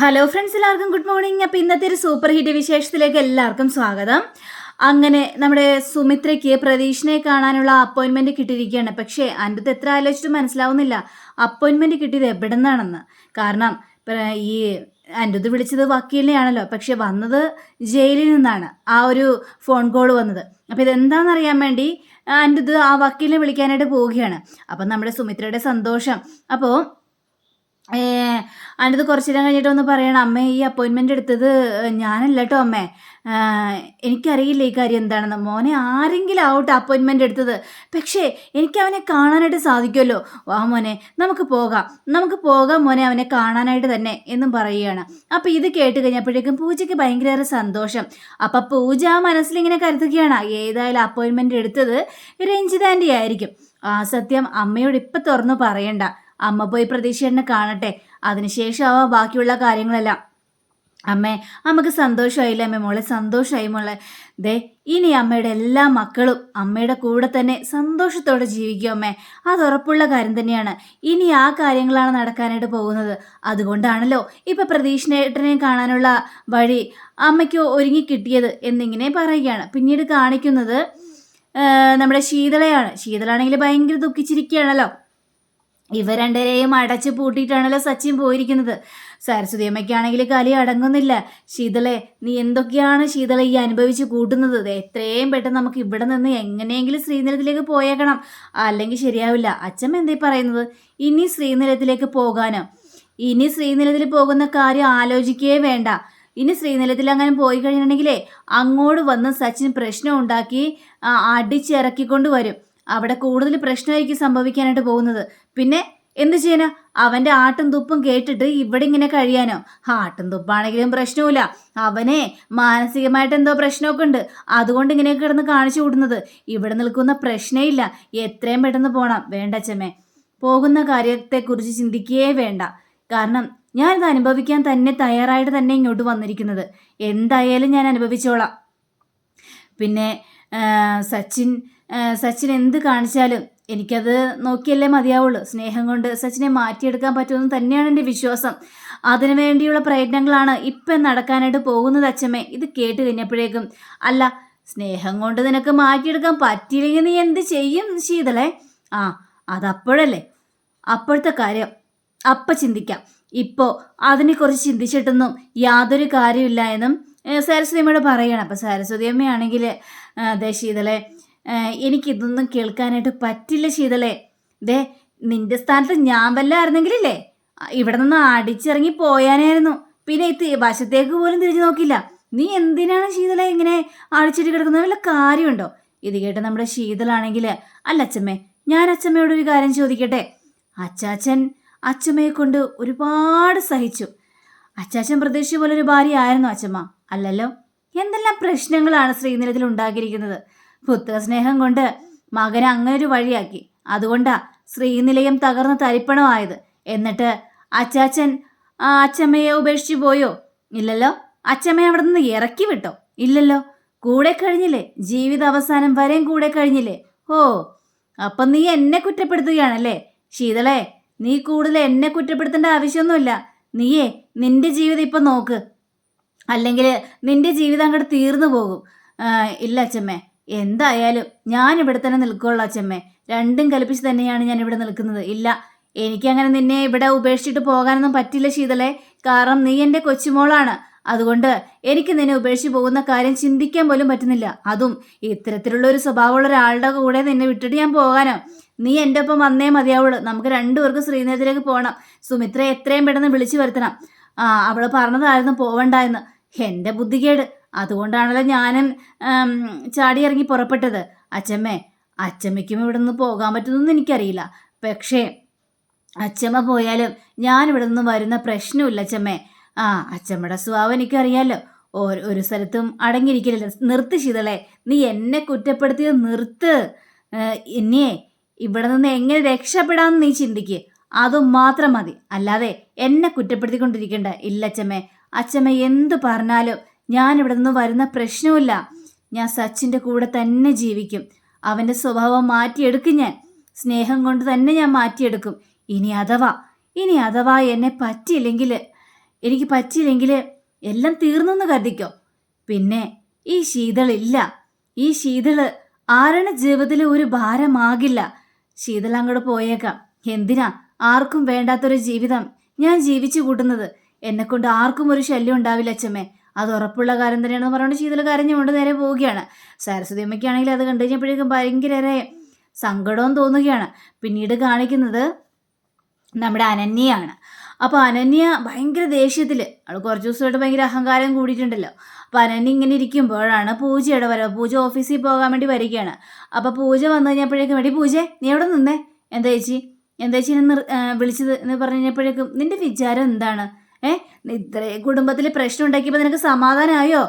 Hello friends എല്ലാവർക്കും good morning അപ്പോൾ ഇന്നത്തെ ഒരു സൂപ്പർ ഹിറ്റ് വിശേഷത്തിലേക്ക് എല്ലാവർക്കും സ്വാഗതം. അങ്ങനെ നമ്മുടെ സുമിത്രയ്ക്ക് പ്രതീക്ഷനെ കാണാനുള്ള അപ്പോയിൻമെന്റ് കിട്ടിയിരിക്കുകയാണ്. പക്ഷേ അതിന്റെ എത്ര ആലോചിച്ചിട്ട് മനസ്സിലാവുന്നില്ല. അപ്പോയിൻമെന്റ് കിട്ടിയത് എവിടെ നിന്നാണെന്ന് കാരണം ഈ ഈ ഇത് വിളിച്ചത് വക്കീലിനെയാണല്ലോ. പക്ഷെ വന്നത് ജയിലിൽ നിന്നാണ്. ആ ഒരു ഫോൺ കോൾ വന്നത്. അപ്പോൾ ഇതെന്താണെന്ന് അറിയാൻ വേണ്ടി ഇത് ആ വക്കീലിനെ വിളിക്കാനായിട്ട് പോവുകയാണ്. അപ്പം നമ്മുടെ സുമിത്രയുടെ സന്തോഷം. അപ്പോൾ അതിനത് കുറച്ച് നേരം കഴിഞ്ഞിട്ട് ഒന്ന് പറയണം. അമ്മേ ഈ അപ്പോയിൻമെന്റ് എടുത്തത് ഞാനല്ല കേട്ടോ അമ്മേ. എനിക്കറിയില്ല ഈ കാര്യം എന്താണെന്ന്. മോനെ ആരെങ്കിലും ആവട്ടെ അപ്പോയിൻമെന്റ് എടുത്തത്. പക്ഷേ എനിക്ക് അവനെ കാണാനായിട്ട് സാധിക്കുമല്ലോ. വാ മോനെ നമുക്ക് പോകാം. നമുക്ക് പോകാം മോനെ അവനെ കാണാനായിട്ട് തന്നെ എന്നും പറയുകയാണ്. അപ്പോൾ ഇത് കേട്ട് കഴിഞ്ഞപ്പോഴേക്കും പൂജയ്ക്ക് ഭയങ്കര സന്തോഷം. അപ്പം പൂജ മനസ്സിലിങ്ങനെ കരുതുകയാണ്. ഏതായാലും അപ്പോയിൻമെന്റ് എടുത്തത് രഞ്ജിതാന്റെ ആയിരിക്കും ആ സത്യം അമ്മയോട് ഇപ്പം തുറന്നു പറയണ്ട. അമ്മ പോയി പ്രതീക്ഷ കാണട്ടെ. അതിനുശേഷം ആവാ ബാക്കിയുള്ള കാര്യങ്ങളെല്ലാം. അമ്മേ നമുക്ക് സന്തോഷമായില്ല അമ്മ മോളെ? സന്തോഷമായി മോളെ. ദേ ഇനി അമ്മയുടെ എല്ലാ മക്കളും അമ്മയുടെ കൂടെ തന്നെ സന്തോഷത്തോടെ ജീവിക്കും അമ്മേ. അത് ഉറപ്പുള്ള കാര്യം തന്നെയാണ്. ഇനി ആ കാര്യങ്ങളാണ് നടക്കാനായിട്ട് പോകുന്നത്. അതുകൊണ്ടാണല്ലോ ഇപ്പം പ്രതീക്ഷനേട്ടനെ കാണാനുള്ള വഴി അമ്മയ്ക്ക് ഒരുങ്ങി കിട്ടിയത് എന്നിങ്ങനെ പറയുകയാണ്. പിന്നീട് കാണിക്കുന്നത് നമ്മുടെ ശീതളയാണ്. ശീതളാണെങ്കിൽ ഭയങ്കര ദുഃഖിച്ചിരിക്കുകയാണല്ലോ. ഇവ രണ്ടരെയും അടച്ചു പൂട്ടിയിട്ടാണല്ലോ സച്ചിൻ പോയിരിക്കുന്നത്. സരസ്വതി അമ്മയ്ക്കാണെങ്കിൽ കലി അടങ്ങുന്നില്ല. ശീതളെ നീ എന്തൊക്കെയാണ് ശീതള ഈ അനുഭവിച്ച് കൂട്ടുന്നത്? എത്രയും പെട്ടെന്ന് നമുക്ക് ഇവിടെ നിന്ന് എങ്ങനെയെങ്കിലും ശ്രീനിലത്തിലേക്ക് പോയേക്കണം. അല്ലെങ്കിൽ ശരിയാവില്ല. അച്ഛൻ എന്തേ പറയുന്നത്? ഇനി ശ്രീനിലത്തിലേക്ക് പോകാനോ? ഇനി ശ്രീനിലത്തിൽ പോകുന്ന കാര്യം ആലോചിക്കുകയേ വേണ്ട. ഇനി ശ്രീനിലത്തിൽ അങ്ങനെ പോയി കഴിഞ്ഞിട്ടുണ്ടെങ്കിലേ അങ്ങോട്ട് വന്ന് സച്ചിൻ പ്രശ്നം ഉണ്ടാക്കി അടിച്ചിറക്കിക്കൊണ്ട് വരും. അവിടെ കൂടുതൽ പ്രശ്നമായിരിക്കും സംഭവിക്കാനായിട്ട് പോകുന്നത്. പിന്നെ എന്ത് ചെയ്യാനാ? അവന്റെ ആട്ടും തുപ്പും കേട്ടിട്ട് ഇവിടെ ഇങ്ങനെ കഴിയാനോ? ആട്ടും തുപ്പാണെങ്കിലും പ്രശ്നമില്ല അവനെ മാനസികമായിട്ട് എന്തോ പ്രശ്നമൊക്കെ ഉണ്ട്. അതുകൊണ്ട് ഇങ്ങനെ കിടന്ന് കാണിച്ചു കൂടുന്നത്. ഇവിടെ നിൽക്കുന്ന പ്രശ്നമില്ല എത്രയും പെട്ടെന്ന് പോണം. വേണ്ട അച്ഛമ്മേ. പോകുന്ന കാര്യത്തെക്കുറിച്ച് ചിന്തിക്കുകയേ വേണ്ട. കാരണം ഞാനിത് അനുഭവിക്കാൻ തന്നെ തയ്യാറായിട്ട് തന്നെ ഇങ്ങോട്ട് വന്നിരിക്കുന്നത്. എന്തായാലും ഞാൻ അനുഭവിച്ചോളാം. പിന്നെ സച്ചിൻ സച്ചിൻ എന്ത് കാണിച്ചാലും എനിക്കത് നോക്കിയല്ലേ മതിയാവുള്ളൂ. സ്നേഹം കൊണ്ട് സച്ചിനെ മാറ്റിയെടുക്കാൻ പറ്റുമെന്ന് തന്നെയാണ് എന്റെ വിശ്വാസം. അതിനു വേണ്ടിയുള്ള പ്രയത്നങ്ങളാണ് ഇപ്പം നടക്കാനായിട്ട് പോകുന്നത് അച്ഛമ്മേ. ഇത് കേട്ട് കഴിഞ്ഞപ്പോഴേക്കും അല്ല സ്നേഹം കൊണ്ട് നിനക്ക് മാറ്റിയെടുക്കാൻ പറ്റിയില്ലെങ്കിൽ നീ എന്ത് ചെയ്യും ശീതളെ? ആ അതപ്പോഴല്ലേ? അപ്പോഴത്തെ കാര്യം അപ്പം ചിന്തിക്കാം. ഇപ്പോൾ അതിനെക്കുറിച്ച് ചിന്തിച്ചിട്ടൊന്നും യാതൊരു കാര്യമില്ല എന്നും സരസ്വതി അമ്മയോട് പറയണം. അപ്പം സരസ്വതി അമ്മയാണെങ്കിൽ അതെ ശീതളെ എനിക്കിതൊന്നും കേൾക്കാനായിട്ട് പറ്റില്ല ശീതളെ. ദേ നിന്റെ സ്ഥാനത്ത് ഞാൻ വല്ല ആയിരുന്നെങ്കിലല്ലേ? ഇവിടെ നിന്ന് അടിച്ചിറങ്ങി പോയാനായിരുന്നു. പിന്നെ ഇത് വശത്തേക്ക് പോലും തിരിഞ്ഞു നോക്കില്ല. നീ എന്തിനാണ് ശീതള ഇങ്ങനെ അടിച്ചിട്ട് കിടക്കുന്നത്? വല്ല കാര്യമുണ്ടോ? ഇത് കേട്ട് നമ്മുടെ ശീതളാണെങ്കിൽ അല്ല അച്ഛമ്മേ ഞാൻ അച്ഛമ്മയോട് ഒരു കാര്യം ചോദിക്കട്ടെ? അച്ചാച്ചൻ അച്ഛമ്മയെ കൊണ്ട് ഒരുപാട് സഹിച്ചു. അച്ചാച്ചൻ പ്രതീക്ഷിച്ച പോലെ ഒരു ഭാര്യ ആയിരുന്നു അച്ഛമ്മ. അല്ലല്ലോ എന്തെല്ലാം പ്രശ്നങ്ങളാണ് ശ്രീനിലത്തിൽ ഉണ്ടാക്കിയിരിക്കുന്നത്? പുത്രസ്നേഹം കൊണ്ട് മകനെ അങ്ങനെ ഒരു വഴിയാക്കി. അതുകൊണ്ടാ ശ്രീനിലയം തകർന്ന് തരിപ്പണമായത്. എന്നിട്ട് അച്ചാച്ചൻ ആ അച്ഛമ്മയെ ഉപേക്ഷിച്ചു പോയോ? ഇല്ലല്ലോ. അച്ഛമ്മയെ അവിടെ നിന്ന് ഇറക്കി വിട്ടോ? ഇല്ലല്ലോ. കൂടെ കഴിഞ്ഞില്ലേ? ജീവിത അവസാനം വരെയും കൂടെ കഴിഞ്ഞില്ലേ? ഓ അപ്പൊ നീ എന്നെ കുറ്റപ്പെടുത്തുകയാണല്ലേ? ശീതളെ നീ കൂടുതൽ എന്നെ കുറ്റപ്പെടുത്തേണ്ട ആവശ്യമൊന്നുമില്ല. നീയേ നിന്റെ ജീവിതം ഇപ്പം നോക്ക്. അല്ലെങ്കിൽ നിന്റെ ജീവിതം അങ്ങോട്ട് തീർന്നു പോകും. ഇല്ല അച്ഛമ്മേ എന്തായാലും ഞാൻ ഇവിടെ തന്നെ നിൽക്കുള്ളൂ അച്ഛമ്മേ. രണ്ടും കൽപ്പിച്ച് തന്നെയാണ് ഞാൻ ഇവിടെ നിൽക്കുന്നത്. ഇല്ല എനിക്കങ്ങനെ നിന്നെ ഇവിടെ ഉപേക്ഷിച്ചിട്ട് പോകാനൊന്നും പറ്റില്ല ശീതളെ കാരണം നീ എന്റെ കൊച്ചുമോളാണ്. അതുകൊണ്ട് എനിക്ക് നിന്നെ ഉപേക്ഷിച്ച് പോകുന്ന കാര്യം ചിന്തിക്കാൻ പോലും പറ്റുന്നില്ല. അതും ഇത്തരത്തിലുള്ള ഒരു സ്വഭാവമുള്ള ഒരാളുടെ കൂടെ നിന്നെ വിട്ടിട്ട് ഞാൻ പോകാനോ? നീ എന്റെ ഒപ്പം വന്നേ മതിയാവുള്ളൂ. നമുക്ക് രണ്ടുപേർക്കും ശ്രീനഗരത്തിലേക്ക് പോകണം. സുമിത്ര എത്രയും പെട്ടെന്ന് വിളിച്ചു വരുത്തണം. ആ അവൾ പറഞ്ഞതായിരുന്നു പോവണ്ട എന്ന്. എന്റെ ബുദ്ധികേട്. അതുകൊണ്ടാണല്ലോ ഞാനും ചാടി ഇറങ്ങി പുറപ്പെട്ടത്. അച്ഛമ്മേ അച്ഛമ്മയ്ക്കും ഇവിടെ നിന്ന് പോകാൻ പറ്റുന്നൊന്നും എനിക്കറിയില്ല. പക്ഷേ അച്ചമ്മ പോയാലും ഞാൻ ഇവിടെ നിന്ന് വരുന്ന പ്രശ്നമില്ല അച്ചമ്മേ. ആ അച്ഛമ്മയുടെ സ്വഭാവം എനിക്കറിയാലോ. ഒരു ഒരു സ്ഥലത്തും അടങ്ങിയിരിക്കില്ല നിർത്ത് ശീതളെ നീ എന്നെ കുറ്റപ്പെടുത്തിയത് നിർത്ത്. ഇനിയേ ഇവിടെ നിന്ന് എങ്ങനെ രക്ഷപ്പെടാമെന്ന് നീ ചിന്തിക്ക്. അതും മാത്രം മതി. അല്ലാതെ എന്നെ കുറ്റപ്പെടുത്തിക്കൊണ്ടിരിക്കണ്ട. ഇല്ല അച്ചമ്മേ. അച്ചമ്മ എന്ത് പറഞ്ഞാലും ഞാൻ ഇവിടെ നിന്ന് വരുന്ന പ്രശ്നമില്ല ഞാൻ സച്ചിന്റെ കൂടെ തന്നെ ജീവിക്കും. അവന്റെ സ്വഭാവം മാറ്റിയെടുക്കും ഞാൻ. സ്നേഹം കൊണ്ട് തന്നെ ഞാൻ മാറ്റിയെടുക്കും. ഇനി അഥവാ ഇനി അഥവാ എന്നെ പറ്റിയില്ലെങ്കിൽ എനിക്ക് പറ്റിയില്ലെങ്കിൽ എല്ലാം തീർന്നെന്ന് കരുതിക്കോ? പിന്നെ ഈ ശീതളില്ല. ഈ ശീതൾ ആരുടെ ജീവിതത്തിൽ ഒരു ഭാരമാകില്ല. ശീതൾ അങ്ങോട്ട് പോയേക്കാം. എന്തിനാ? ആർക്കും വേണ്ടാത്തൊരു ജീവിതം. ഞാൻ ജീവിച്ചു കൂട്ടുന്നത്. എന്നെക്കൊണ്ട് ആർക്കും ഒരു ശല്യം ഉണ്ടാവില്ല അച്ഛമ്മേ. അത് ഉറപ്പുള്ള കാര്യം തന്നെയാണെന്ന് പറഞ്ഞുകൊണ്ട് ശീതൾ കരഞ്ഞുകൊണ്ട് നേരെ പോവുകയാണ്. സരസ്വതി അമ്മയ്ക്കാണെങ്കിൽ അത് കണ്ടു കഴിഞ്ഞപ്പോഴേക്കും ഭയങ്കര സങ്കടവും തോന്നുകയാണ്. പിന്നീട് കാണിക്കുന്നത് നമ്മുടെ അനന്യയാണ്. അപ്പോൾ അനന്യ ഭയങ്കര ദേഷ്യത്തിൽ അവൾ കുറച്ച് ദിവസമായിട്ട് ഭയങ്കര അഹങ്കാരം കൂടിയിട്ടുണ്ടല്ലോ. അപ്പോൾ അനന്യ ഇങ്ങനെ ഇരിക്കുമ്പോഴാണ് പൂജയുടെ വരവ് പൂജ ഓഫീസിൽ പോകാൻ വേണ്ടി വരികയാണ്. അപ്പോൾ പൂജ വന്നു കഴിഞ്ഞപ്പോഴേക്കും വേണ്ടി പൂജ നീ എവിടെ നിന്നേ? എന്താ ചേച്ചി? എന്താ ചേച്ചി എന്നെ വിളിച്ചത്? എന്ന് പറഞ്ഞു കഴിഞ്ഞപ്പോഴേക്കും നിന്റെ വിചാരം എന്താണ്? ഏ ഇത്രയും കുടുംബത്തിൽ പ്രശ്നം ഉണ്ടാക്കിയപ്പോൾ നിനക്ക് സമാധാനമായോ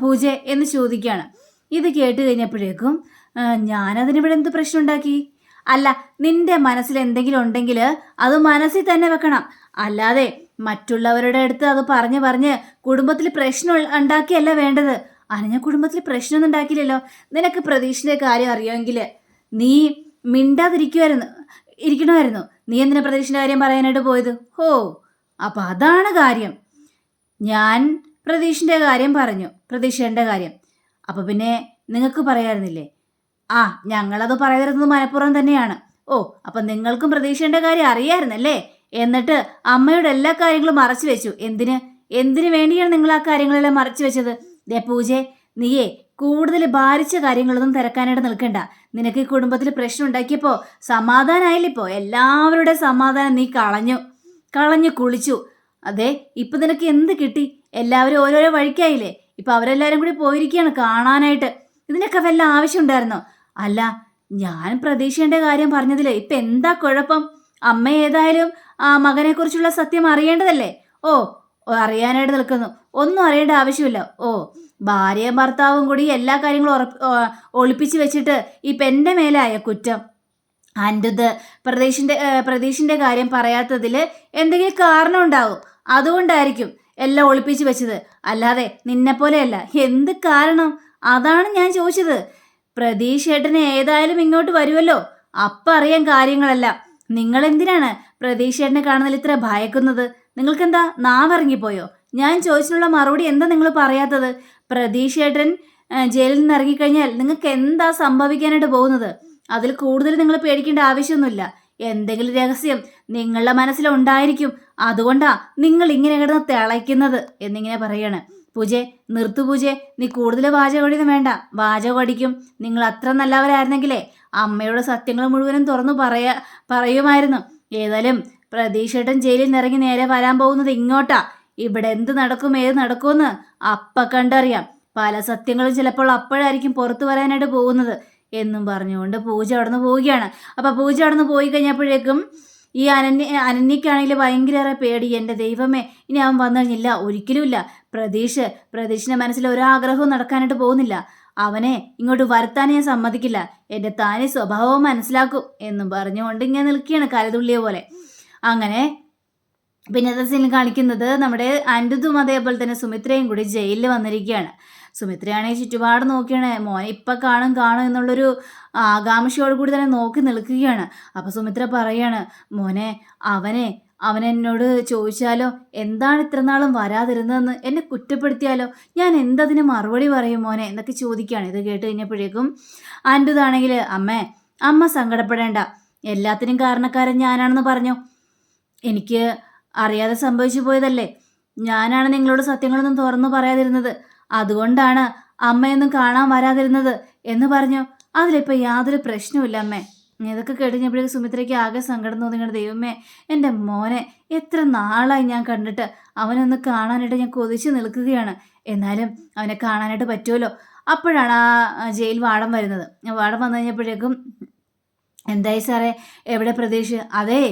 പൂജ എന്ന് ചോദിക്കുകയാണ് ഇത് കേട്ട് കഴിഞ്ഞപ്പോഴേക്കും ഞാനതിനിവിടെ എന്ത് പ്രശ്നം ഉണ്ടാക്കി? അല്ല നിന്റെ മനസ്സിൽ എന്തെങ്കിലും ഉണ്ടെങ്കിൽ അത് മനസ്സിൽ തന്നെ വെക്കണം. അല്ലാതെ മറ്റുള്ളവരുടെ അടുത്ത് അത് പറഞ്ഞ് പറഞ്ഞ് കുടുംബത്തിൽ പ്രശ്നം ഉണ്ടാക്കിയല്ല വേണ്ടത്. അനഞ്ഞ കുടുംബത്തിൽ പ്രശ്നമൊന്നും ഉണ്ടാക്കിയില്ലല്ലോ. നിനക്ക് പ്രതീക്ഷിന്റെ കാര്യം അറിയുമെങ്കിൽ നീ മിണ്ടാതിരിക്കുമായിരുന്നു ഇരിക്കണമായിരുന്നു. നീ എന്തിനാ പ്രതീക്ഷിന്റെ കാര്യം പറയാനായിട്ട് പോയത്? ഹോ അപ്പൊ അതാണ് കാര്യം. ഞാൻ പ്രതീക്ഷിന്റെ കാര്യം പറഞ്ഞു പ്രതീക്ഷേന്റെ കാര്യം. അപ്പൊ പിന്നെ നിങ്ങൾക്ക് പറയായിരുന്നില്ലേ ആ ഞങ്ങളത് പറയരുന്നത് മനഃപൂർവം തന്നെയാണ്. ഓ അപ്പൊ നിങ്ങൾക്കും പ്രതീക്ഷേന്റെ കാര്യം അറിയായിരുന്നല്ലേ? എന്നിട്ട് അമ്മയുടെ എല്ലാ കാര്യങ്ങളും മറച്ചു വെച്ചു. എന്തിന്? എന്തിനു വേണ്ടിയാണ് നിങ്ങൾ ആ കാര്യങ്ങളെല്ലാം മറച്ചു വെച്ചത്? ദേ പൂജെ നീയേ കൂടുതൽ ഭാരിച്ച കാര്യങ്ങളൊന്നും തിരക്കാനായിട്ട് നിൽക്കണ്ട. നിനക്ക് ഈ കുടുംബത്തിൽ പ്രശ്നം ഉണ്ടാക്കിയപ്പോ സമാധാനമായില്ലിപ്പോൾ എല്ലാവരുടെ സമാധാനം നീ കളഞ്ഞു. കളഞ്ഞു കുളിച്ചു. അതെ ഇപ്പൊ നിനക്ക് എന്ത് കിട്ടി? എല്ലാവരും ഓരോരോ വഴിക്കായില്ലേ? ഇപ്പൊ അവരെല്ലാരും കൂടി പോയിരിക്കുകയാണ് കാണാനായിട്ട്. ഇതിനൊക്കെ വല്ല ആവശ്യമുണ്ടായിരുന്നോ? അല്ല ഞാൻ പ്രതീക്ഷേണ്ട കാര്യം പറഞ്ഞതില്ലേ ഇപ്പൊ എന്താ കുഴപ്പം? അമ്മ ഏതായാലും ആ മകനെ കുറിച്ചുള്ള സത്യം അറിയേണ്ടതല്ലേ? ഓ അറിയാനായിട്ട് നിൽക്കുന്നു. ഒന്നും അറിയേണ്ട ആവശ്യമില്ല. ഓ ഭാര്യയും ഭർത്താവും കൂടി എല്ലാ കാര്യങ്ങളും ഒളിപ്പിച്ചു വെച്ചിട്ട് ഇപ്പൊ എന്റെ മേലായ കുറ്റം. അന്റത് പ്രദേശിന്റെ പ്രതീഷിന്റെ കാര്യം പറയാത്തതിൽ എന്തെങ്കിലും കാരണം ഉണ്ടാവും. അതുകൊണ്ടായിരിക്കും എല്ലാം ഒളിപ്പിച്ച് വെച്ചത്. അല്ലാതെ നിന്നെ പോലെയല്ല. എന്ത് കാരണം? അതാണ് ഞാൻ ചോദിച്ചത്. പ്രതീഷ് ഏട്ടന് ഏതായാലും ഇങ്ങോട്ട് വരുമല്ലോ. അപ്പം അറിയാൻ കാര്യങ്ങളെല്ലാം. നിങ്ങൾ എന്തിനാണ് പ്രതീഷ് ഏട്ടനെ കാണുന്നതിൽ ഇത്ര ഭയക്കുന്നത്? നിങ്ങൾക്കെന്താ നാവിറങ്ങിപ്പോയോ ഞാൻ ചോദിച്ചിട്ടുള്ള മറുപടി എന്താ നിങ്ങൾ പറയാത്തത്? പ്രതീഷ് ഏട്ടൻ ജയിലിൽ നിന്ന് ഇറങ്ങിക്കഴിഞ്ഞാൽ നിങ്ങൾക്ക് എന്താ സംഭവിക്കാനായിട്ട് പോകുന്നത്? അതിൽ കൂടുതൽ നിങ്ങൾ പേടിക്കേണ്ട ആവശ്യമൊന്നുമില്ല. എന്തെങ്കിലും രഹസ്യം നിങ്ങളുടെ മനസ്സിലുണ്ടായിരിക്കും. അതുകൊണ്ടാ നിങ്ങൾ ഇങ്ങനെ കിടന്ന് തിളയ്ക്കുന്നത് എന്നിങ്ങനെ പറയാണ്. പൂജെ നിർത്തു പൂജെ നീ കൂടുതൽ വാചകടിയൊന്നും വേണ്ട. വാചകടിക്കും നിങ്ങൾ അത്ര നല്ലവരായിരുന്നെങ്കിലേ അമ്മയുടെ സത്യങ്ങൾ മുഴുവനും തുറന്നു പറയാ പറയുമായിരുന്നു. ഏതായാലും പ്രതീക്ഷേട്ടൻ ജയിലിൽ നിറങ്ങി നേരെ വരാൻ പോകുന്നത് ഇങ്ങോട്ടാ. ഇവിടെ എന്ത് നടക്കും ഏത് നടക്കുമെന്ന് അപ്പ കണ്ടറിയാം. പല സത്യങ്ങളും ചിലപ്പോൾ അപ്പോഴായിരിക്കും പുറത്തു വരാനായിട്ട് പോകുന്നത്. എന്നും പറഞ്ഞുകൊണ്ട് പൂജ അവിടെ നിന്ന് പോവുകയാണ്. അപ്പോൾ പൂജ അവിടെ നിന്ന് പോയി കഴിഞ്ഞപ്പോഴേക്കും ഈ അനന്യ അനന്യക്കാണെങ്കിൽ ഭയങ്കരേറെ പേടി. എന്റെ ദൈവമേ ഇനി അവൻ വന്നു കഴിഞ്ഞില്ല. ഒരിക്കലുമില്ല പ്രതീക്ഷ പ്രതീഷിന്റെ മനസ്സിൽ ഒരാഗ്രഹവും നടക്കാനായിട്ട് പോകുന്നില്ല. അവനെ ഇങ്ങോട്ട് വരുത്താൻ ഞാൻ സമ്മതിക്കില്ല. എന്റെ താനെ സ്വഭാവവും മനസ്സിലാക്കും എന്നും പറഞ്ഞുകൊണ്ട് ഇങ്ങനെ നിൽക്കുകയാണ് കലതുള്ളിയ പോലെ. അങ്ങനെ പിന്നെ സീൻ കാണിക്കുന്നത് നമ്മുടെ അൻഡുതും അതേപോലെ തന്നെ സുമിത്രയും കൂടി ജയിലിൽ വന്നിരിക്കുകയാണ്. സുമിത്രയാണെങ്കിൽ ചുറ്റുപാട് നോക്കിയാണ്. മോനെ ഇപ്പം കാണും കാണും എന്നുള്ളൊരു ആകാംക്ഷയോട് കൂടി തന്നെ നോക്കി നിൽക്കുകയാണ്. അപ്പം സുമിത്ര പറയാണ് മോനെ അവനെ അവൻ എന്നോട് ചോദിച്ചാലോ എന്താണ് ഇത്ര നാളും വരാതിരുന്നതെന്ന് എന്നെ കുറ്റപ്പെടുത്തിയാലോ? ഞാൻ എന്തതിന് മറുപടി പറയും മോനെ? എന്നൊക്കെ ചോദിക്കുകയാണ്. ഇത് കേട്ട് കഴിഞ്ഞപ്പോഴേക്കും ആന്റുതാണെങ്കിൽ അമ്മേ അമ്മ സങ്കടപ്പെടേണ്ട. എല്ലാത്തിനും കാരണക്കാരൻ ഞാനാണെന്ന് പറഞ്ഞു. എനിക്ക് അറിയാതെ സംഭവിച്ചു പോയതല്ലേ. ഞാനാണ് നിങ്ങളോട് സത്യങ്ങളൊന്നും തുറന്നു പറയാതിരുന്നത്. അതുകൊണ്ടാണ് അമ്മയൊന്നും കാണാൻ വരാതിരുന്നത് എന്ന് പറഞ്ഞു. അതിലിപ്പോൾ യാതൊരു പ്രശ്നവുമില്ല അമ്മേ. ഇതൊക്കെ കേട്ടുകഴിഞ്ഞപ്പോഴേക്കും സുമിത്രയ്ക്ക് ആകെ സങ്കടം തോന്നിയാണ് ദൈവമേ എന്റെ മോനെ എത്ര നാളായി ഞാൻ കണ്ടിട്ട് അവനൊന്ന് കാണാനായിട്ട് ഞാൻ കൊതിച്ച് നിൽക്കുകയാണ്. എന്നാലും അവനെ കാണാനായിട്ട് പറ്റുമല്ലോ? അപ്പോഴാണ് ആ ജയിൽ വാടം വരുന്നത്. വാടം വന്നു കഴിഞ്ഞപ്പോഴേക്കും എന്തായി സാറേ? എവിടെ പ്രതീക്ഷ അതേ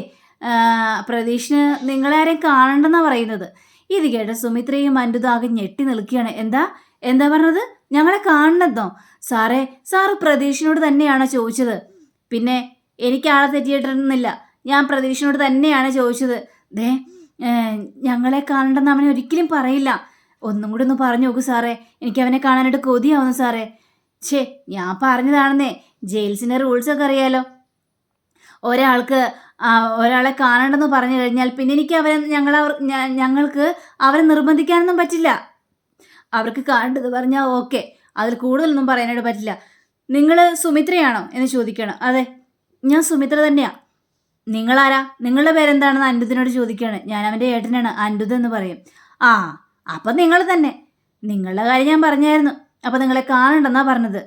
പ്രതീക്ഷിന് നിങ്ങളെ ആരെയും കാണണ്ടെന്നാണ് പറയുന്നത്. ഇത് കേട്ട സുമിത്രയും അൻഡുതാകെ ഞെട്ടി നിൽക്കുകയാണ്. എന്താ? എന്താ പറഞ്ഞത്? ഞങ്ങളെ കാണണമെന്നോ സാറേ സാറ് പ്രതീഷിനോട് തന്നെയാണോ ചോദിച്ചത്? പിന്നെ എനിക്ക് ആളെ തെറ്റിയിട്ടിരുന്നില്ല. ഞാൻ പ്രതീഷിനോട് തന്നെയാണ് ചോദിച്ചത്. ദേ ഞങ്ങളെ കാണണ്ടെന്ന് അവനെ ഒരിക്കലും പറയില്ല. ഒന്നും കൂടി ഒന്ന് പറഞ്ഞു നോക്കൂ സാറേ. എനിക്ക് അവനെ കാണാനായിട്ട് കൊതിയാവുന്നു സാറേ. ഛേ ഞാൻ പറഞ്ഞതാണെന്നേ. ജയിൽസിന്റെ റൂൾസ് ഒക്കെ അറിയാലോ. ഒരാൾക്ക് ഒരാളെ കാണണ്ടെന്ന് പറഞ്ഞു കഴിഞ്ഞാൽ പിന്നെ എനിക്ക് അവരെ ഞങ്ങൾ ഞങ്ങൾക്ക് അവരെ നിർബന്ധിക്കാനൊന്നും പറ്റില്ല. അവർക്ക് കാണേണ്ടത് പറഞ്ഞാൽ ഓക്കെ. അതിൽ കൂടുതലൊന്നും പറയാനായിട്ട് പറ്റില്ല. നിങ്ങൾ സുമിത്രയാണോ എന്ന് ചോദിക്കണം. അതെ ഞാൻ സുമിത്ര തന്നെയാണ് നിങ്ങളാരാ? നിങ്ങളുടെ പേരെന്താണെന്ന് അൻഡുദിനോട് ചോദിക്കുകയാണ് ഞാൻ അവന്റെ ഏട്ടനാണ്. അൻഡുദ് എന്ന് പറയും. ആ അപ്പം നിങ്ങൾ തന്നെ. നിങ്ങളുടെ കാര്യം ഞാൻ പറഞ്ഞായിരുന്നു. അപ്പം നിങ്ങളെ കാണണ്ടെന്നാണ് പറഞ്ഞത്.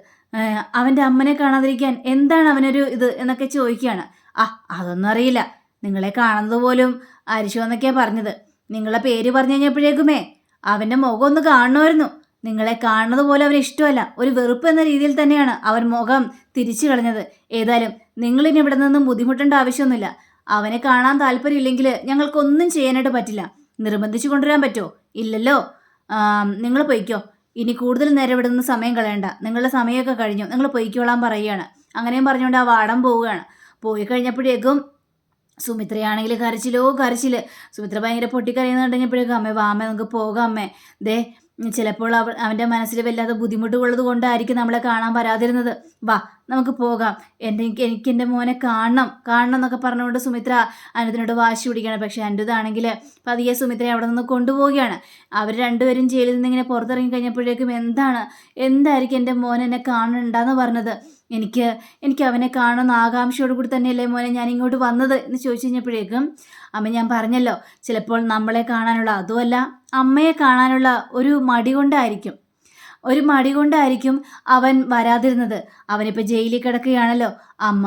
അവന്റെ അമ്മനെ കാണാതിരിക്കാൻ എന്താണ് അവനൊരു ഇത് എന്നൊക്കെ ചോദിക്കുകയാണ് ആ അതൊന്നും അറിയില്ല. നിങ്ങളെ കാണുന്നത് പോലും അരിശു എന്നൊക്കെയാ പറഞ്ഞത്. നിങ്ങളെ പേര് പറഞ്ഞു കഴിഞ്ഞപ്പോഴേക്കുമേ അവന്റെ മുഖം ഒന്ന് കാണണമായിരുന്നു. നിങ്ങളെ കാണുന്നത് പോലെ അവന് ഇഷ്ടമല്ല. ഒരു വെറുപ്പ് എന്ന രീതിയിൽ തന്നെയാണ് അവൻ മുഖം തിരിച്ചു കളഞ്ഞത്. ഏതായാലും നിങ്ങളിനി ഇവിടെ നിന്നും ബുദ്ധിമുട്ടേണ്ട ആവശ്യമൊന്നുമില്ല. അവനെ കാണാൻ താല്പര്യമില്ലെങ്കിൽ ഞങ്ങൾക്കൊന്നും ചെയ്യാനായിട്ട് പറ്റില്ല. നിർബന്ധിച്ചു കൊണ്ടുവരാൻ പറ്റുമോ ഇല്ലല്ലോ. നിങ്ങൾ പൊയ്ക്കോ. ഇനി കൂടുതൽ നേരം ഇവിടെ നിന്ന് സമയം കളയണ്ട. നിങ്ങളുടെ സമയമൊക്കെ കഴിഞ്ഞു. നിങ്ങൾ പൊയ്ക്കോളാൻ പറയുകയാണ്. അങ്ങനെയും പറഞ്ഞുകൊണ്ട് ആ വാടം പോവുകയാണ്. പോയി കഴിഞ്ഞപ്പോഴേക്കും സുമിത്രയാണെങ്കിൽ കരച്ചിലോ കരച്ചിൽ. സുമിത്ര ഭയങ്കര പൊട്ടിക്കരയുന്നുണ്ടെങ്കിപ്പോഴേക്കും അമ്മേ വാമേ നമുക്ക് പോകാം അമ്മേ. ദേ ചിലപ്പോൾ അവ അവന്റെ മനസ്സിൽ വല്ലാതെ ബുദ്ധിമുട്ടുള്ളത് കൊണ്ടായിരിക്കും നമ്മളെ കാണാൻ വരാതിരുന്നത്. വാ നമുക്ക് പോകാം. എന്റെ എനിക്ക് എന്റെ മോനെ കാണണം കാണണം എന്നൊക്കെ പറഞ്ഞുകൊണ്ട് സുമിത്ര അനുദിനോട് വാശി പിടിക്കുകയാണ്. പക്ഷേ അനിതാണെങ്കിൽ പതിയെ സുമിത്ര അവിടെ നിന്ന് കൊണ്ടുപോവുകയാണ്. അവർ രണ്ടുപേരും ജയിലിൽ നിന്ന് ഇങ്ങനെ പുറത്തിറങ്ങി കഴിഞ്ഞപ്പോഴേക്കും എന്താണ്? എന്തായിരിക്കും എന്റെ മോൻ എന്നെ കാണണ്ടാന്ന് പറഞ്ഞത്? എനിക്ക് എനിക്ക് അവനെ കാണുന്ന ആകാംക്ഷയോട് കൂടി തന്നെയല്ലേ മോനെ ഞാൻ ഇങ്ങോട്ട് വന്നത് എന്ന് ചോദിച്ചു കഴിഞ്ഞപ്പോഴേക്കും അമ്മ ഞാൻ പറഞ്ഞല്ലോ ചിലപ്പോൾ നമ്മളെ കാണാനുള്ള അതുമല്ല അമ്മയെ കാണാനുള്ള ഒരു മടി കൊണ്ടായിരിക്കും. ഒരു മടി കൊണ്ടായിരിക്കും അവൻ വരാതിരുന്നത്. അവനിപ്പോൾ ജയിലിൽ കിടക്കുകയാണല്ലോ. അമ്മ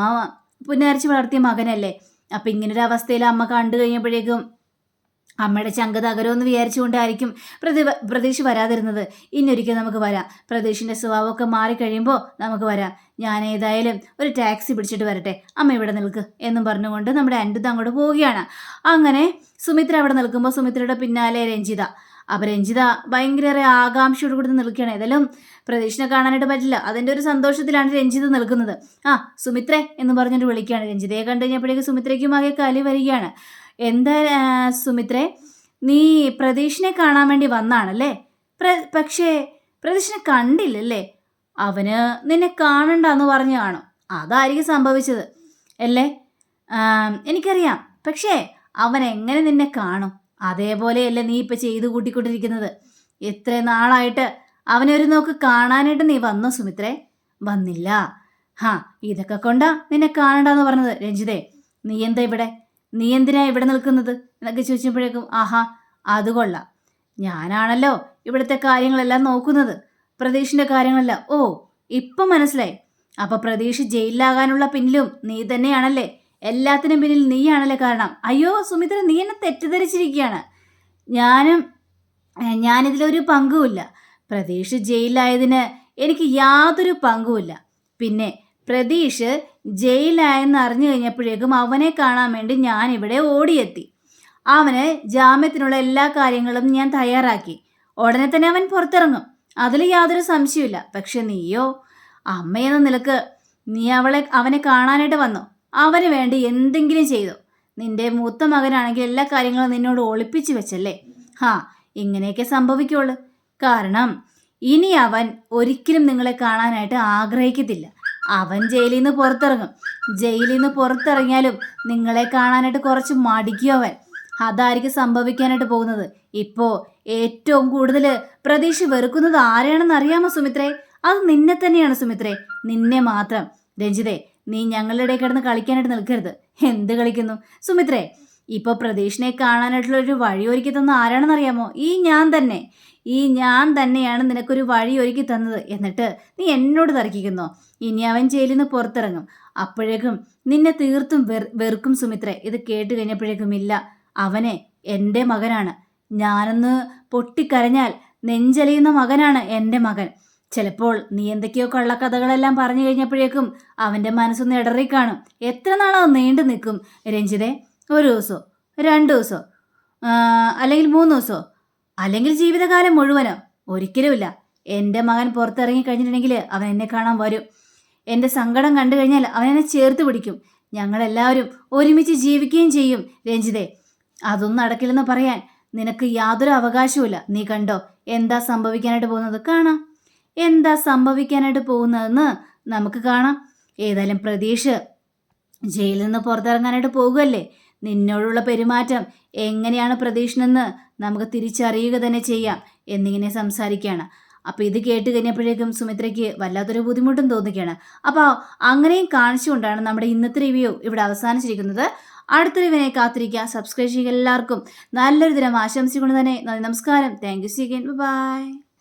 പുനരച്ച് വളർത്തിയ മകനല്ലേ. അപ്പം ഇങ്ങനൊരു അവസ്ഥയിൽ അമ്മ കണ്ടു കഴിഞ്ഞപ്പോഴേക്കും അമ്മയുടെ ചങ്ക് തകരുമെന്ന് വിചാരിച്ചുകൊണ്ടായിരിക്കും പ്രതി പ്രതീക്ഷ വരാതിരുന്നത്. ഇന്നൊരിക്കൽ നമുക്ക് വരാം. പ്രതീക്ഷിന്റെ സ്വഭാവമൊക്കെ മാറിക്കഴിയുമ്പോൾ നമുക്ക് വരാം. ഞാൻ ഏതായാലും ഒരു ടാക്സി പിടിച്ചിട്ട് വരട്ടെ. അമ്മ ഇവിടെ നിൽക്ക് എന്നും പറഞ്ഞുകൊണ്ട് നമ്മുടെ അൻഡുത്ത് അങ്ങോട്ട് പോവുകയാണ്. അങ്ങനെ സുമിത്ര അവിടെ നിൽക്കുമ്പോൾ സുമിത്രയുടെ പിന്നാലെ രഞ്ജിത. അപ്പം രഞ്ജിത ഭയങ്കര ആകാംക്ഷയോട് കൂടി നിൽക്കുകയാണ്. ഏതായാലും പ്രതീക്ഷിനെ കാണാനായിട്ട് പറ്റില്ല. അതിന്റെ ഒരു സന്തോഷത്തിലാണ് രഞ്ജിത നിൽക്കുന്നത്. ആ സുമിത്രേ എന്ന് പറഞ്ഞിട്ട് വിളിക്കുകയാണ്. രഞ്ജിതയെ കണ്ടു കഴിഞ്ഞപ്പോഴേക്കും സുമിത്രയ്ക്കും ആകെ കലി വരികയാണ്. എന്താ സുമിത്രേ? നീ പ്രതീഷിനെ കാണാൻ വേണ്ടി വന്നാണല്ലേ? പ്ര പക്ഷേ പ്രതീഷിനെ കണ്ടില്ലല്ലേ? അവന് നിന്നെ കാണണ്ടെന്ന് പറഞ്ഞു കാണും. അതായിരിക്കും സംഭവിച്ചത്. അല്ലേ? എനിക്കറിയാം. പക്ഷേ അവൻ എങ്ങനെ നിന്നെ കാണും? അതേപോലെയല്ലേ നീ ഇപ്പം ചെയ്തു കൂട്ടിക്കൊണ്ടിരിക്കുന്നത്. എത്ര നാളായിട്ട് അവനൊരു നോക്ക് കാണാനായിട്ട് നീ വന്നോ സുമിത്രേ? വന്നില്ല. ഹാ ഇതൊക്കെ കൊണ്ടാ നിന്നെ കാണണ്ടെന്ന് പറഞ്ഞത് രഞ്ജിതേ. നീ എന്താ ഇവിടെ? നീ എന്തിനാ ഇവിടെ നിൽക്കുന്നത്? എന്നൊക്കെ ചോദിച്ചപ്പോഴേക്കും ആഹാ അത് കൊള്ളാം. ഞാനാണല്ലോ ഇവിടുത്തെ കാര്യങ്ങളെല്ലാം നോക്കുന്നത്. പ്രതീഷിന്റെ കാര്യങ്ങളെല്ലാം. ഓ ഇപ്പം മനസ്സിലായി. അപ്പൊ പ്രതീഷ് ജയിലിലാകാനുള്ള പിന്നിലും നീ തന്നെയാണല്ലേ? എല്ലാത്തിനും പിന്നിൽ നീയാണല്ലേ കാരണം? അയ്യോ സുമിത്ര നീ എന്നെ തെറ്റിദ്ധരിച്ചിരിക്കുകയാണ്. ഞാനും ഞാനിതിലൊരു പങ്കുമില്ല. പ്രതീഷ് ജയിലിലായതിന് എനിക്ക് യാതൊരു പങ്കുമില്ല. പിന്നെ പ്രതീഷ് ജയിലായെന്ന് അറിഞ്ഞു കഴിഞ്ഞപ്പോഴേക്കും അവനെ കാണാൻ വേണ്ടി ഞാൻ ഇവിടെ ഓടിയെത്തി. അവന് ജാമ്യത്തിനുള്ള എല്ലാ കാര്യങ്ങളും ഞാൻ തയ്യാറാക്കി. ഉടനെ തന്നെ അവൻ പുറത്തിറങ്ങും. അതിൽ യാതൊരു സംശയമില്ല പക്ഷെ നീയോ? അമ്മയെന്ന നിലയ്ക്ക് നീ അവളെ അവനെ കാണാനായിട്ട് വന്നു? അവന് വേണ്ടി എന്തെങ്കിലും ചെയ്തു? നിന്റെ മൂത്ത മകനാണെങ്കിൽ എല്ലാ കാര്യങ്ങളും നിന്നോട് ഒളിപ്പിച്ചു വെച്ചല്ലേ? ഹാ ഇങ്ങനെയൊക്കെ സംഭവിക്കുള്ളൂ. കാരണം ഇനി അവൻ ഒരിക്കലും നിങ്ങളെ കാണാനായിട്ട് ആഗ്രഹിക്കത്തില്ല. അവൻ ജയിലിൽ നിന്ന് പുറത്തിറങ്ങും. ജയിലിൽ നിന്ന് പുറത്തിറങ്ങിയാലും നിങ്ങളെ കാണാനായിട്ട് കുറച്ച് മടിക്കും അവൻ. അതായിരിക്കും സംഭവിക്കാനായിട്ട് പോകുന്നത്. ഇപ്പോ ഏറ്റവും കൂടുതൽ പ്രതീക്ഷ വെറുക്കുന്നത് ആരെയാണെന്ന് അറിയാമോ സുമിത്രേ? അത് നിന്നെ തന്നെയാണ് സുമിത്രേ. നിന്നെ മാത്രം. രഞ്ജിതേ നീ ഞങ്ങളുടെ കിടന്ന് കളിക്കാനായിട്ട് നിൽക്കരുത്. എന്ത് കളിക്കുന്നു? സുമിത്രേ ഇപ്പോൾ പ്രതീക്ഷിനെ കാണാനായിട്ടുള്ള ഒരു വഴി ഒരുക്കി തന്ന ആരാണെന്ന് അറിയാമോ? ഈ ഞാൻ തന്നെ. ഈ ഞാൻ തന്നെയാണ് നിനക്കൊരു വഴി ഒരുക്കി തന്നത് എന്നിട്ട് നീ എന്നോട് തർക്കിക്കുന്നോ. ഇനി അവൻ ജയിലിൽ നിന്ന് പുറത്തിറങ്ങും. അപ്പോഴേക്കും നിന്നെ തീർത്തും വെർ വെറുക്കും സുമിത്രേ. ഇത് കേട്ട് കഴിഞ്ഞപ്പോഴേക്കും ഇല്ല. അവനെ എന്റെ മകനാണ്. ഞാനൊന്ന് പൊട്ടിക്കരഞ്ഞാൽ നെഞ്ചലിയുന്ന മകനാണ് എന്റെ മകൻ. ചിലപ്പോൾ നീ എന്തൊക്കെയോ കള്ളക്കഥകളെല്ലാം പറഞ്ഞു കഴിഞ്ഞപ്പോഴേക്കും അവന്റെ മനസ്സൊന്ന് ഇടറിക്കാണും എത്ര നാളത് നീണ്ടു നിൽക്കും രഞ്ജിതെ ഒരു ദിവസമോ രണ്ട് ദിവസമോ അല്ലെങ്കിൽ മൂന്ന് ദിവസമോ അല്ലെങ്കിൽ ജീവിതകാലം മുഴുവനോ. ഒരിക്കലുമില്ല. എന്റെ മകൻ പുറത്തിറങ്ങി കഴിഞ്ഞിട്ടുണ്ടെങ്കിൽ അവൻ എന്നെ കാണാൻ വരും. എന്റെ സങ്കടം കണ്ടു കഴിഞ്ഞാൽ അവൻ എന്നെ ചേർത്ത് പിടിക്കും. ഞങ്ങളെല്ലാവരും ഒരുമിച്ച് ജീവിക്കുകയും ചെയ്യും രഞ്ജിതേ. അതൊന്നും നടക്കില്ലെന്ന് പറയാൻ നിനക്ക് യാതൊരു അവകാശവുമില്ല. നീ കണ്ടോ? എന്താ സംഭവിക്കാനായിട്ട് പോകുന്നത്? കാണാം. എന്താ സംഭവിക്കാനായിട്ട് പോകുന്നതെന്ന് നമുക്ക് കാണാം. ഏതായാലും പ്രതീക്ഷ ജയിലിൽ നിന്ന് പുറത്തിറങ്ങാനായിട്ട് പോകുമല്ലേ നിന്നോടുള്ള പെരുമാറ്റം എങ്ങനെയാണ് പ്രതീക്ഷനെന്ന് നമുക്ക് തിരിച്ചറിയുക തന്നെ ചെയ്യാം എന്നിങ്ങനെ സംസാരിക്കുകയാണ്. അപ്പോൾ ഇത് കേട്ട് കഴിഞ്ഞപ്പോഴേക്കും സുമിത്രയ്ക്ക് വല്ലാത്തൊരു ബുദ്ധിമുട്ടും തോന്നുകയാണ് അപ്പോൾ അങ്ങനെയും കാണിച്ചുകൊണ്ടാണ് നമ്മുടെ ഇന്നത്തെ റിവ്യൂ ഇവിടെ അവസാനിച്ചിരിക്കുന്നത്. അടുത്ത റിവ്യൂവിനെ കാത്തിരിക്കുക. സബ്സ്ക്രൈബ് ചെയ്യുക എല്ലാവർക്കും. നല്ലൊരു ദിനം ആശംസിച്ചുകൊണ്ട് തന്നെ നന്ദി നമസ്കാരം. Thank you C by